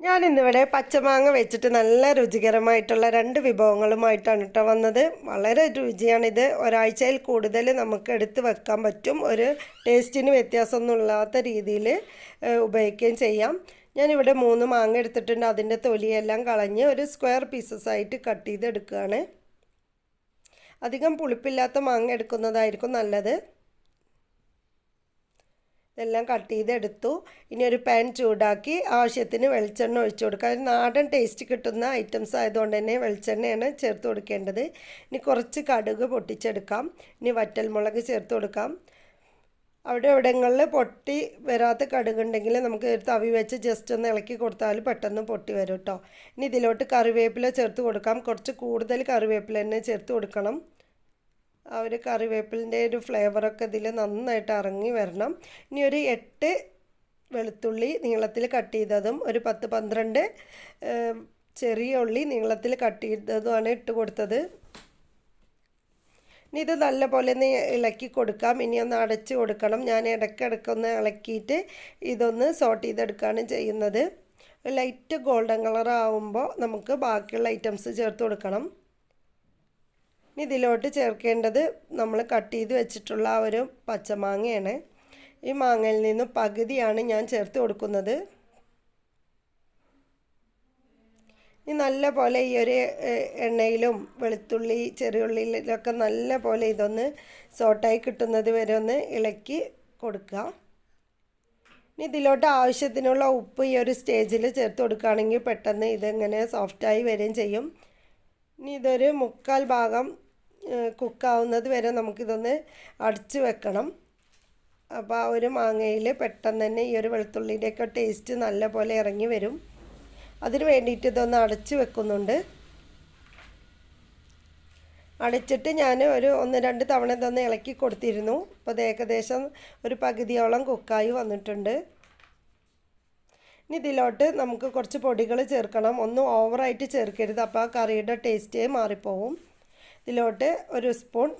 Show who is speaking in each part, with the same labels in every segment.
Speaker 1: ഞാൻ ഇന്നിവിടെ പച്ചമാങ്ങ വെച്ചിട്ട് നല്ല രുചികരമായിട്ടുള്ള രണ്ട് വിഭവങ്ങളുമായിട്ടാണ് കേട്ടോ വന്നത്. വളരെ രുചിയാണിത്. ഒരാഴ്ചയിൽ കൂടുതൽ നമുക്ക് എടുത്ത് വെക്കാൻ പറ്റും. ഒരു ടേസ്റ്റിന് വ്യത്യാസമൊന്നും ഇല്ലാത്ത രീതിയിൽ ഉപയോഗിക്കുകയും ചെയ്യാം. ഞാനിവിടെ മൂന്ന് മാങ്ങ എടുത്തിട്ടുണ്ട്. അതിന്റെ തൊലിയെല്ലാം കളഞ്ഞ് ഒരു സ്ക്വയർ പീസസ് ആയിട്ട് കട്ട് ചെയ്തെടുക്കുകയാണ്. അധികം പുളിപ്പില്ലാത്ത മാങ്ങ എടുക്കുന്നതായിരിക്കും നല്ലത്. ഇതെല്ലാം കട്ട് ചെയ്തെടുത്തു. ഇനി ഒരു പാൻ ചൂടാക്കി ആവശ്യത്തിന് വെളിച്ചെണ്ണ ഒഴിച്ചു കൊടുക്കുക. നാടൻ ടേസ്റ്റ് കിട്ടുന്ന ഐറ്റംസ് ആയതുകൊണ്ട് തന്നെ വെളിച്ചെണ്ണയാണ് ചേർത്ത് കൊടുക്കേണ്ടത്. ഇനി കുറച്ച് കടുക് പൊട്ടിച്ചെടുക്കാം. ഇനി വറ്റൽമുളക് ചേർത്ത് കൊടുക്കാം. അവിടെ എവിടെങ്ങളിൽ പൊട്ടി വരാത്ത കടുകുണ്ടെങ്കിൽ നമുക്ക് തവി വെച്ച് ജസ്റ്റ് ഒന്ന് ഇളക്കി കൊടുത്താൽ പെട്ടെന്ന് പൊട്ടി വരും കേട്ടോ ഇനി ഇതിലോട്ട് കറിവേപ്പില ചേർത്ത് കൊടുക്കാം. കുറച്ച് കൂടുതൽ കറിവേപ്പില തന്നെ ചേർത്ത് കൊടുക്കണം. ആ ഒരു കറിവേപ്പിലിന്റെ ഒരു ഫ്ലേവറൊക്കെ ഇതിൽ നന്നായിട്ട് ഇറങ്ങി വരണം. ഇനി ഒരു എട്ട് വെളുത്തുള്ളി നീളത്തിൽ കട്ട് ചെയ്തതും ഒരു പത്ത് പന്ത്രണ്ട് ചെറിയ ഉള്ളി നീളത്തിൽ കട്ട് ചെയ്തതുമാണ് ഇട്ട് കൊടുത്തത്. ഇനി ഇത് നല്ലപോലെ ഒന്ന് ഇളക്കി കൊടുക്കാം. ഇനി ഒന്ന് അടച്ച് കൊടുക്കണം. ഞാൻ ഇടയ്ക്കിടയ്ക്ക് ഒന്ന് ഇളക്കിയിട്ട് ഇതൊന്ന് സോട്ട് ചെയ്തെടുക്കുകയാണ് ചെയ്യുന്നത്. ലൈറ്റ് ഗോൾഡൻ കളർ ആവുമ്പോൾ നമുക്ക് ബാക്കിയുള്ള ഐറ്റംസ് ചേർത്ത് കൊടുക്കണം. ഇനി ഇതിലോട്ട് ചേർക്കേണ്ടത് നമ്മൾ കട്ട് ചെയ്ത് വെച്ചിട്ടുള്ള ആ ഒരു പച്ചമാങ്ങയാണ്. ഈ മാങ്ങയിൽ നിന്ന് പകുതിയാണ് ഞാൻ ചേർത്ത് കൊടുക്കുന്നത്. ഇനി നല്ല പോലെ ഈ ഒരു എണ്ണയിലും വെളുത്തുള്ളി ചെറിയുള്ളിയിലൊക്കെ നല്ല പോലെ ഇതൊന്ന് സോട്ടായി കിട്ടുന്നത് വരെ ഒന്ന് ഇളക്കി കൊടുക്കുക. ഇനി ഇതിലോട്ട് ആവശ്യത്തിനുള്ള ഉപ്പ് ഈ ഒരു സ്റ്റേജിൽ ചേർത്ത് കൊടുക്കുകയാണെങ്കിൽ പെട്ടെന്ന് ഇതിങ്ങനെ സോഫ്റ്റായി വരികയും ചെയ്യും. ഇനി ഇതൊരു മുക്കാൽ ഭാഗം കുക്കാവുന്നത് വരെ നമുക്കിതൊന്ന് അടച്ച് വെക്കണം. അപ്പോൾ ആ ഒരു മാങ്ങയിൽ പെട്ടെന്ന് തന്നെ ഈ ഒരു വെളുത്തുള്ളിയുടെയൊക്കെ ടേസ്റ്റ് നല്ല പോലെ ഇറങ്ങി വരും. അതിന് വേണ്ടിയിട്ട് ഇതൊന്ന് അടച്ച് വെക്കുന്നുണ്ട്. അടച്ചിട്ട് ഞാൻ ഒരു ഒന്ന് രണ്ട് തവണ ഇതൊന്ന് ഇളക്കി കൊടുത്തിരുന്നു. അപ്പോൾ അത് ഏകദേശം ഒരു പകുതിയോളം കുക്കായി വന്നിട്ടുണ്ട്. ഇനി ഇതിലോട്ട് നമുക്ക് കുറച്ച് പൊടികൾ ചേർക്കണം. ഒന്നും ഓവറായിട്ട് ചേർക്കരുത്. അപ്പോൾ ആ കറിയുടെ ടേസ്റ്റേ മാറിപ്പോവും. ഇതിലോട്ട് ഒരു സ്പൂൺ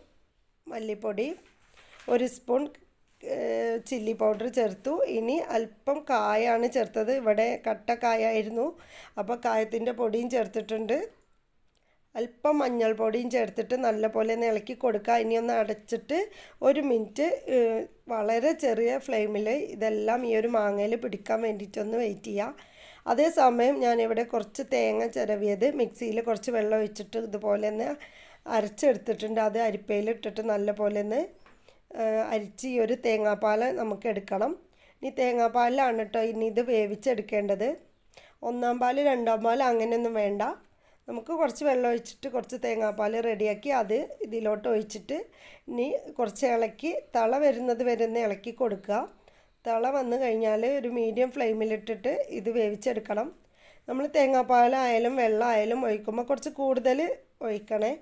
Speaker 1: മല്ലിപ്പൊടി ഒരു സ്പൂൺ ചില്ലി പൗഡർ ചേർത്തു. ഇനി അല്പം കായാണ് ചേർത്തത്. ഇവിടെ കട്ട കായായിരുന്നു. അപ്പോൾ കായത്തിന്റെ പൊടിയും ചേർത്തിട്ടുണ്ട്. അല്പം മഞ്ഞൾപ്പൊടിയും ചേർത്തിട്ട് നല്ലപോലെ ഒന്ന് ഇളക്കി കൊടുക്കുക. ഇനി ഒന്ന് അടച്ചിട്ട് ഒരു മിനിറ്റ് വളരെ ചെറിയ ഫ്ലെയിമിൽ ഇതെല്ലാം ഈ ഒരു മാങ്ങയിൽ പിടിക്കാൻ വേണ്ടിയിട്ടൊന്ന് വെയിറ്റ് ചെയ്യുക. അതേസമയം ഞാനിവിടെ കുറച്ച് തേങ്ങ ചിരവിയത് മിക്സിയിൽ കുറച്ച് വെള്ളം ഒഴിച്ചിട്ട് ഇതുപോലെ ഒന്ന് അരച്ചെടുത്തിട്ടുണ്ട്. അത് അരിപ്പയിലിട്ടിട്ട് നല്ല പോലെ ഒന്ന് അരിച്ച് ഈ ഒരു തേങ്ങാപ്പാൽ നമുക്ക് എടുക്കണം ഇനി തേങ്ങാപ്പാലിലാണ് കേട്ടോ ഇനി ഇത് വേവിച്ചെടുക്കേണ്ടത്. ഒന്നാം പാൽ രണ്ടാം പാൽ അങ്ങനെയൊന്നും വേണ്ട. നമുക്ക് കുറച്ച് വെള്ളം ഒഴിച്ചിട്ട് കുറച്ച് തേങ്ങാപ്പാൽ റെഡിയാക്കി അത് ഇതിലോട്ട് ഒഴിച്ചിട്ട് ഇനി കുറച്ച് ഇളക്കി തള വരുന്നത് വരുന്ന ഇളക്കി കൊടുക്കുക. തള വന്നു കഴിഞ്ഞാൽ ഒരു മീഡിയം ഫ്ലെയിമിലിട്ടിട്ട് ഇത് വേവിച്ചെടുക്കണം. നമ്മൾ തേങ്ങാപ്പാലായാലും വെള്ളമായാലും ഒഴിക്കുമ്പോൾ കുറച്ച് കൂടുതൽ ഒഴിക്കണേ.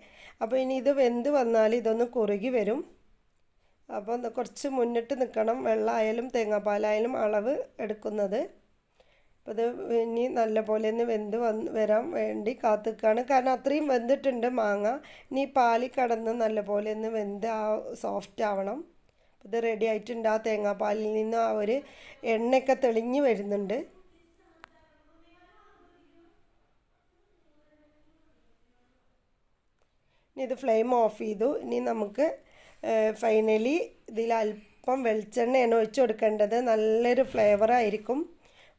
Speaker 1: അപ്പോൾ ഇനി ഇത് വെന്ത് വന്നാൽ ഇതൊന്ന് കുറുകി വരും. അപ്പോൾ കുറച്ച് മുന്നിട്ട് നിൽക്കണം വെള്ളമായാലും തേങ്ങാപ്പാലായാലും അളവ് എടുക്കുന്നത്. അപ്പോൾ ഇത് ഇനി നല്ല പോലെ ഒന്ന് വെന്ത് വന്ന് വരാൻ വേണ്ടി കാത്തുക്കാണ്. കാരണം അത്രയും വെന്തിട്ടുണ്ട് മാങ്ങ. ഇനി പാലിൽ കടന്ന് നല്ല പോലെ ഒന്ന് വെന്ത് ആ സോഫ്റ്റ് ആവണം. ഇത് റെഡി ആയിട്ടുണ്ട്. ആ തേങ്ങാപ്പാലിൽ നിന്ന് ആ ഒരു എണ്ണയൊക്കെ തെളിഞ്ഞ് വരുന്നുണ്ട്. ഇനി ഇത് ഫ്ലെയിം ഓഫ് ചെയ്തു. ഇനി നമുക്ക് ഫൈനലി ഇതിൽ അല്പം വെളിച്ചെണ്ണയാണ് ഒഴിച്ചു കൊടുക്കേണ്ടത്. നല്ലൊരു ഫ്ലേവറായിരിക്കും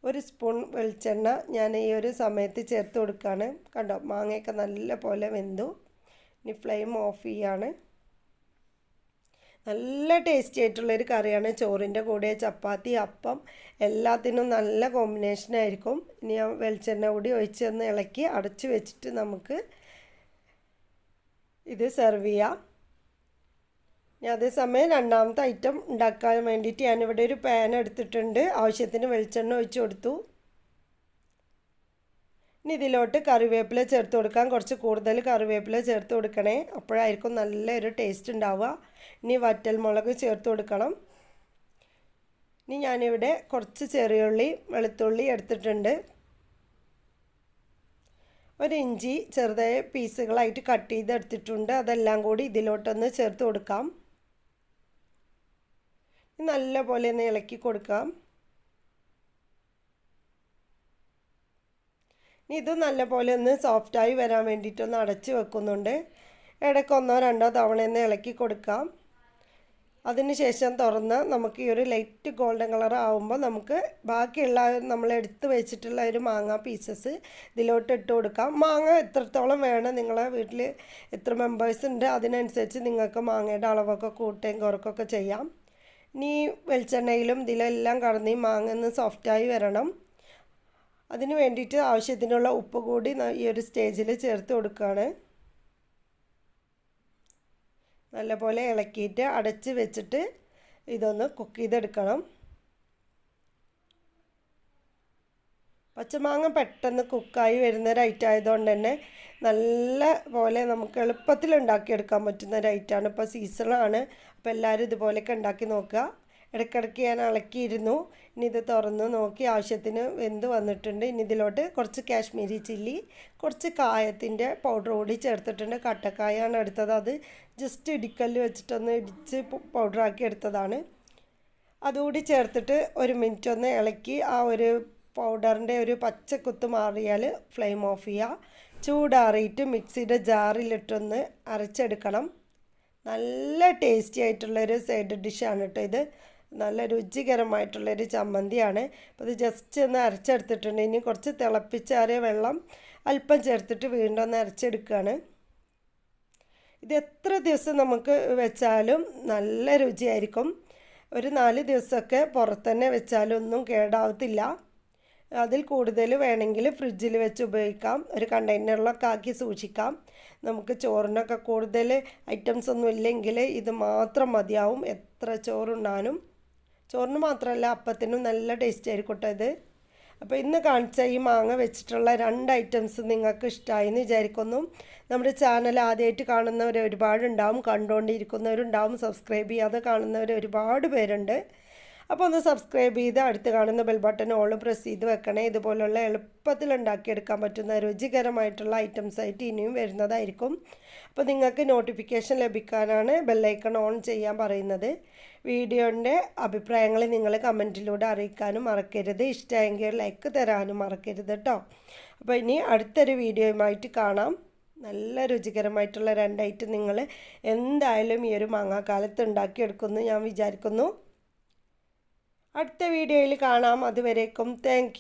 Speaker 1: ഒരു സ്പൂൺ വെളിച്ചെണ്ണ ഞാൻ ഈ ഒരു സമയത്ത് ചേർത്ത് കൊടുക്കുകയാണ് കണ്ടോ മാങ്ങയൊക്കെ നല്ല പോലെ വെന്തു. ഇനി ഫ്ലെയിം ഓഫ് ചെയ്യാണ്. നല്ല ടേസ്റ്റി ആയിട്ടുള്ളൊരു കറിയാണ്. ചോറിന്റെ കൂടെ ചപ്പാത്തി അപ്പം എല്ലാത്തിനും നല്ല കോമ്പിനേഷനായിരിക്കും ഇനി ആ വെളിച്ചെണ്ണ കൂടി ഒഴിച്ച് ഒന്ന് ഇളക്കി അടച്ചു വെച്ചിട്ട് നമുക്ക് ഇത് സെർവ് ചെയ്യാം. ഇനി അതേസമയം രണ്ടാമത്തെ ഐറ്റം ഉണ്ടാക്കാൻ വേണ്ടിയിട്ട് ഞാനിവിടെ ഒരു പാൻ എടുത്തിട്ടുണ്ട്. ആവശ്യത്തിന് വെളിച്ചെണ്ണ ഒഴിച്ച് കൊടുത്തു. ഇനി ഇതിലോട്ട് കറിവേപ്പില ചേർത്ത് കൊടുക്കാൻ കുറച്ച് കൂടുതൽ കറിവേപ്പില ചേർത്ത് കൊടുക്കണേ. അപ്പോഴായിരിക്കും നല്ലൊരു ടേസ്റ്റ് ഉണ്ടാവുക. ഇനി വറ്റൽമുളക് ചേർത്ത് കൊടുക്കണം. ഇനി ഞാനിവിടെ കുറച്ച് ചെറിയുള്ളി വെളുത്തുള്ളി എടുത്തിട്ടുണ്ട്. ഒരു ഇഞ്ചി ചെറുതായ പീസുകളായിട്ട് കട്ട് ചെയ്തെടുത്തിട്ടുണ്ട്. അതെല്ലാം കൂടി ഇതിലോട്ടൊന്ന് ചേർത്ത് കൊടുക്കാം. നല്ല പോലെ ഒന്ന് ഇളക്കി കൊടുക്കാം. ഇനി ഇത് നല്ല പോലെ ഒന്ന് സോഫ്റ്റായി വരാൻ വേണ്ടിയിട്ടൊന്ന് അടച്ച് വെക്കുന്നുണ്ട്. ഇടയ്ക്ക് ഒന്നോ രണ്ടോ തവണ ഒന്ന് ഇളക്കി കൊടുക്കാം. അതിനുശേഷം തുറന്ന് നമുക്ക് ഈ ഒരു ലൈറ്റ് ഗോൾഡൻ കളർ ആകുമ്പോൾ നമുക്ക് ബാക്കിയുള്ള നമ്മൾ എടുത്ത് വെച്ചിട്ടുള്ള ഒരു മാങ്ങ പീസസ് ഇതിലോട്ട് ഇട്ട് കൊടുക്കാം. മാങ്ങ എത്രത്തോളം വേണം നിങ്ങളെ വീട്ടിൽ എത്ര മെമ്പേഴ്സ് ഉണ്ട് അതിനനുസരിച്ച് നിങ്ങൾക്ക് മാങ്ങയുടെ അളവൊക്കെ കൂട്ടുകയും കുറക്കൊക്കെ ചെയ്യാം. ഇനി വെളിച്ചെണ്ണയിലും ഇതിലെല്ലാം കടന്ന് ഈ മാങ്ങ ഒന്ന് സോഫ്റ്റായി വരണം. അതിന് വേണ്ടിയിട്ട് ആവശ്യത്തിനുള്ള ഉപ്പ് കൂടി ഈ ഒരു സ്റ്റേജിൽ ചേർത്ത് കൊടുക്കുകയാണ് നല്ലപോലെ ഇളക്കിയിട്ട് അടച്ച് വെച്ചിട്ട് ഇതൊന്ന് കുക്ക് ചെയ്തെടുക്കണം. പച്ചമാങ്ങ പെട്ടെന്ന് കുക്കായി വരുന്ന ഒരു ഐറ്റം ആയതുകൊണ്ട് തന്നെ നല്ല പോലെ നമുക്ക് എളുപ്പത്തിൽ ഉണ്ടാക്കിയെടുക്കാൻ പറ്റുന്ന ഒരു ഐറ്റമാണ് ഇപ്പോൾ സീസണാണ് അപ്പോൾ എല്ലാവരും ഇതുപോലെയൊക്കെ ഉണ്ടാക്കി നോക്കുക. ഇടയ്ക്കിടയ്ക്ക് ഞാൻ ഇളക്കിയിരുന്നു ഇനി ഇത് തുറന്ന് നോക്കി ആവശ്യത്തിന് വെന്ത് വന്നിട്ടുണ്ട്. ഇനി ഇതിലോട്ട് കുറച്ച് കാശ്മീരി ചില്ലി കുറച്ച് കായത്തിന്റെ പൗഡർ കൂടി ചേർത്തിട്ടുണ്ട്. കട്ടക്കായാണ് എടുത്തത്. അത് ജസ്റ്റ് ഇടിക്കല്ല് വെച്ചിട്ടൊന്ന് ഇടിച്ച് പൗഡറാക്കി എടുത്തതാണ്. അതുകൂടി ചേർത്തിട്ട് ഒരു മിനിറ്റ് ഒന്ന് ഇളക്കി ആ ഒരു പൗഡറിന്റെ ഒരു പച്ചക്കുത്ത് മാറിയാൽ ഫ്ലെയിം ഓഫ് ചെയ്യുക. ചൂടാറിയിട്ട് മിക്സിയുടെ ജാറിലിട്ടൊന്ന് അരച്ചെടുക്കണം. നല്ല ടേസ്റ്റി ആയിട്ടുള്ളൊരു സൈഡ് ഡിഷാണ് കേട്ടോ ഇത്. നല്ല രുചികരമായിട്ടുള്ളൊരു ചമ്മന്തിയാണ്. അപ്പോൾ ഇത് ജസ്റ്റ് ഒന്ന് അരച്ചെടുത്തിട്ടുണ്ട്. ഇനി കുറച്ച് തിളപ്പിച്ചാറിയ വെള്ളം അല്പം ചേർത്തിട്ട് വീണ്ടും ഒന്ന് അരച്ചെടുക്കുകയാണ് ഇത് എത്ര ദിവസം നമുക്ക് വെച്ചാലും നല്ല രുചിയായിരിക്കും. ഒരു നാല് ദിവസമൊക്കെ പുറത്തുതന്നെ വെച്ചാലും ഒന്നും കേടാവത്തില്ല. അതിൽ കൂടുതൽ വേണമെങ്കിൽ ഫ്രിഡ്ജിൽ വെച്ച് ഉപയോഗിക്കാം. ഒരു കണ്ടെയ്നറിലൊക്കെ ആക്കി സൂക്ഷിക്കാം. നമുക്ക് ചോറിനൊക്കെ കൂടുതൽ ഐറ്റംസ് ഒന്നും ഇല്ലെങ്കിൽ ഇത് മാത്രം മതിയാവും. എത്ര ചോറുണ്ണാനും. ചോറിന് മാത്രമല്ല അപ്പത്തിനും നല്ല ടേസ്റ്റ് ആയിരിക്കും ഇത്. അപ്പോൾ ഇന്ന് കാണിച്ച ഈ മാങ്ങ വെച്ചിട്ടുള്ള രണ്ട് ഐറ്റംസ് നിങ്ങൾക്ക് ഇഷ്ടമായി എന്ന് വിചാരിക്കുന്നു. നമ്മുടെ ചാനൽ ആദ്യമായിട്ട് കാണുന്നവർ ഒരുപാടുണ്ടാവും കണ്ടുകൊണ്ടിരിക്കുന്നവരുണ്ടാവും സബ്സ്ക്രൈബ് ചെയ്യാതെ കാണുന്നവർ ഒരുപാട് പേരുണ്ട്. അപ്പോൾ ഒന്ന് സബ്സ്ക്രൈബ് ചെയ്ത് അടുത്ത് കാണുന്ന ബെൽ ബട്ടൺ ഓൾ പ്രസ് ചെയ്ത് വെക്കണേ. ഇതുപോലുള്ള എളുപ്പത്തിൽ ഉണ്ടാക്കിയെടുക്കാൻ പറ്റുന്ന രുചികരമായിട്ടുള്ള ഐറ്റംസ് ആയിട്ട് ഇനിയും വരുന്നതായിരിക്കും. അപ്പോൾ നിങ്ങൾക്ക് നോട്ടിഫിക്കേഷൻ ലഭിക്കാനാണ് ബെല്ലൈക്കൺ ഓൺ ചെയ്യാൻ പറയുന്നത്. വീഡിയോന്റെ അഭിപ്രായങ്ങൾ നിങ്ങൾ കമന്റിലൂടെ അറിയിക്കാനും മറക്കരുത്. ഇഷ്ടമെങ്കിൽ ലൈക്ക് തരാനും മറക്കരുത് കേട്ടോ അപ്പോൾ ഇനി അടുത്തൊരു വീഡിയോയുമായിട്ട് കാണാം. നല്ല രുചികരമായിട്ടുള്ള രണ്ടായിട്ട് നിങ്ങൾ എന്തായാലും ഈ ഒരു മാങ്ങാക്കാലത്ത് ഉണ്ടാക്കിയെടുക്കുമെന്ന് ഞാൻ വിചാരിക്കുന്നു. അടുത്ത വീഡിയോയിൽ കാണാം. അതുവരേക്കും താങ്ക്